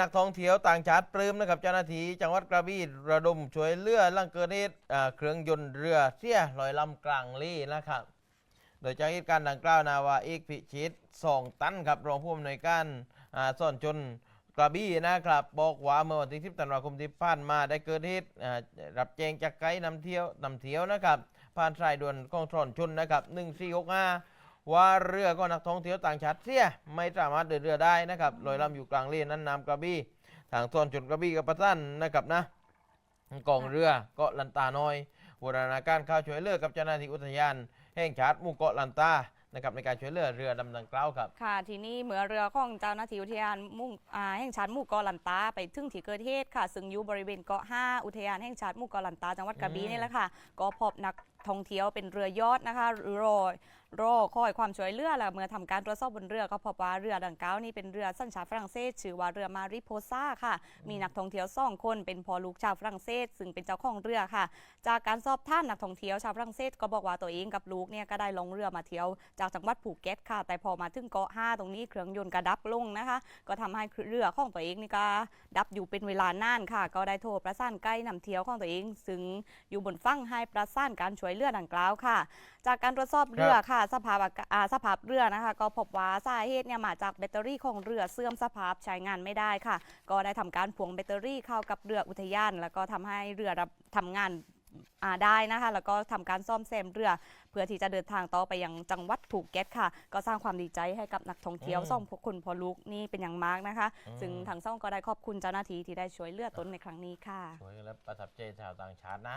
นักท่องเที่ยวต่างชาติปลื้มนะครับเจ้าหน้าที่จังหวัดกระบี่ระดมช่วยเหลือลังเกิดเหตุอ่าเครื่องยนต์เรือเสียลอยลำกลางลี่นะครับ โดยจากเหตุการณ์ดังกล่าวนาวาเอกพิชิตสองตันครับรองผู้อำนวยการอ่าซ่อนจนกระบี่นะครับบอกว่าเมื่อวันที่10ธันวาคมที่ผ่านมาได้เกิดเหตุอ่ารับแจ้งจากไกด์นำเที่ยวนำเที่ยวนะครับผ่านสายด่วนกองทรอนชนนะครับ1465 ว่าเรือก็นักท่องเที่ยวต่างชาติเสียไม่สามารถเดินเรือได้นะครับลอยลำอยู่กลางเลนนั้นน้ำกระบี่ทางส่วนชนกระบี่กับปะสั้นนะครับนะกองเรือเกาะลันตาน้อยบูรณาการข้าช่วยเหลือกับเจ้าหน้าที่อุทยาน แห่งชาติหมู่เกาะลันตานะครับในการช่วยเหลือเรือดำดังกล่าวครับ ค่ะ ทีนี้เมื่อเรือของเจ้าหน้าที่อุทยานมุ่งแห่งชาติหมู่เกาะลันตาไปถึงที่เกิดเหตุค่ะ ซึ่งอยู่บริเวณเกาะ 5 อุทยานแห่งชาติหมู่เกาะลันตาจังหวัดกระบี่นี่แหละค่ะ ก็พบนักท่องเที่ยวเป็นเรือยอดนะคะรอย รอคอยความช่วยเหลือแล้วเมื่อทำการตรวจสอบบนเรือก็พบว่าเรือดังกล่าวนี้เป็นเรือสัญชาติฝรั่งเศสชื่อว่าเรือมาริโพซ่าค่ะ มีนักท่องเที่ยวสองคนเป็นพอลูกชาวฝรั่งเศส ซึ่งเป็นเจ้าของเรือค่ะ จากการสอบถามนักท่องเที่ยวชาวฝรั่งเศสก็บอกว่าตัวเองกับลูกเนี่ยก็ได้ลงเรือมาเที่ยว จากจังหวัดภูเก็ตค่ะ แต่พอมาถึงเกาะ5ตรงนี้เครื่องยนต์กระดับลงนะคะ ก็ทำให้เรือของตัวเองนี่ก็ดับอยู่เป็นเวลานานค่ะ ก็ได้โทรประสานใกล้นำเที่ยวของตัวเอง ซึ่งอยู่บนฝั่งให้ประสานการช่วยเหลือดังกล่าวค่ะ จากการตรวจสอบเรือค่ะสภาพอากาศอ่าสภาพเรือนะคะ ก็พบว่าสาเหตุเนี่ยมาจากแบตเตอรี่ของเรือเสื่อมสภาพใช้งานไม่ได้ค่ะ ก็ได้ทำการพ่วงแบตเตอรี่เข้ากับเรืออุทยาน แล้วก็ทำให้เรือรับทำงานอ่าได้นะคะ แล้วก็ทำการซ่อมแซมเรือ เพื่อที่จะเดินทางต่อไปยังจังหวัดภูเก็ตค่ะ ก็สร้างความดีใจให้กับนักท่องเที่ยวอืมส่องพวกคุณพอลูกนี่เป็นอย่างมากนะคะอืมซึ่งทางซ่องก็ได้ขอบคุณเจ้าหน้าที่ที่ได้ช่วยเหลือตนในครั้งนี้ค่ะช่วยและประทับใจชาวต่างชาตินะ